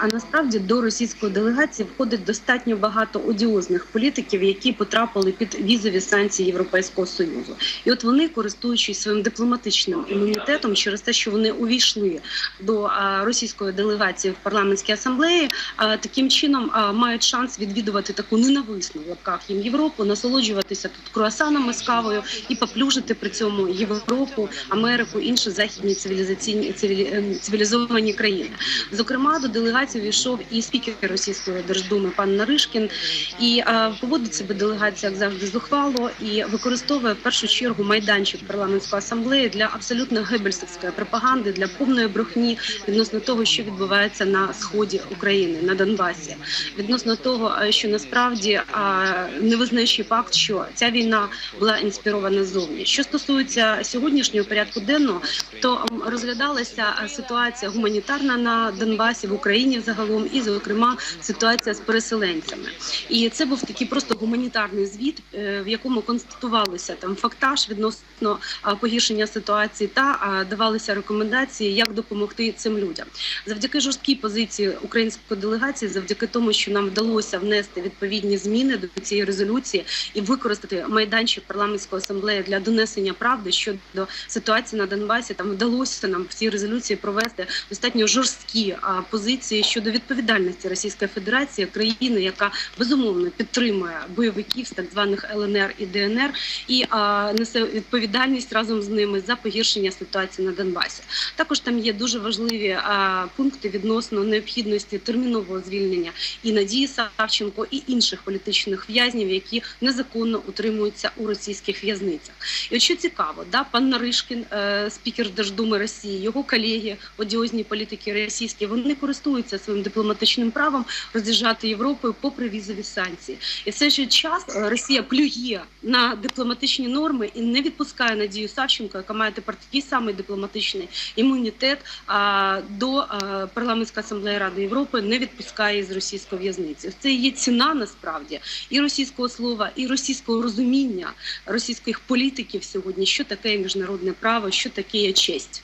А насправді до російської делегації входить достатньо багато одіозних політиків, які потрапили під візові санкції Європейського союзу. І от вони, користуючись своїм дипломатичним імунітетом, через те, що вони увійшли до російської делегації в парламентській асамблеї, таким чином мають шанс відвідувати таку ненависну в лапках їм Європу, насолоджуватися тут круасанами з кавою і поплюжити при цьому Європу, Америку, інші західні цивілізаційні ем, цивілізовані країни. Зокрема, до делегації війшов і спікер Російської Держдуми пан Наришкін. І а, поводить себе делегація як завжди зухвало і використовує в першу чергу майданчик парламентської асамблеї для абсолютно гебельсівської пропаганди, для повної брехні відносно того, що відбувається на сході України на Донбасі, відносно того, що насправді а, не визнає факт, що ця війна була інспірована ззовні. Що стосується сьогоднішнього порядку денного, то розглядалася ситуація гуманітарна на Донбасі в Україні загалом, і зокрема ситуація з переселенцями. І це був такий просто гуманітарний звіт, е, в якому констатувалося там фактаж відносно погіршення ситуації та давалися рекомендації, як допомогти цим людям. Завдяки жорсткій позиції української делегації, завдяки тому, що нам вдалося внести відповідні зміни до цієї резолюції і використати майданчик парламентської асамблеї для донесення правди щодо ситуації на Донбасі. Там вдалося нам в цій резолюції провести достатньо жорсткі позиції щодо відповідальності Російської Федерації, країни, яка безумовно підтримує бойовиків з так званих ЛНР і ДНР, і а, несе відповідальність разом з ними за погіршення ситуації на Донбасі. Також там є дуже важливі а, пункти відносно необхідності термінового звільнення і Надії Савченко, і інших політичних в'язнів, які незаконно утримуються у російських в'язницях. І от що цікаво, да, пан Наришкін, е, спікер Держдуми Росії, його колеги, одіозні політики російські, вони користуються своїм дипломатичним правом роз'їжджати Європою попри візові санкції. І в цей час е, Росія плює на дипломатичні норми і не відпускає Надію Савченко, яка має тепер такий самий дипломатичний імунітет а, до а, парламентської асамблеї Ради Європи, не відпускає з російської в'язниці. Це є ціна насправді і російського слова, і російського розуміння російських політиків сьогодні, що таке міжнародне право, що таке є честь.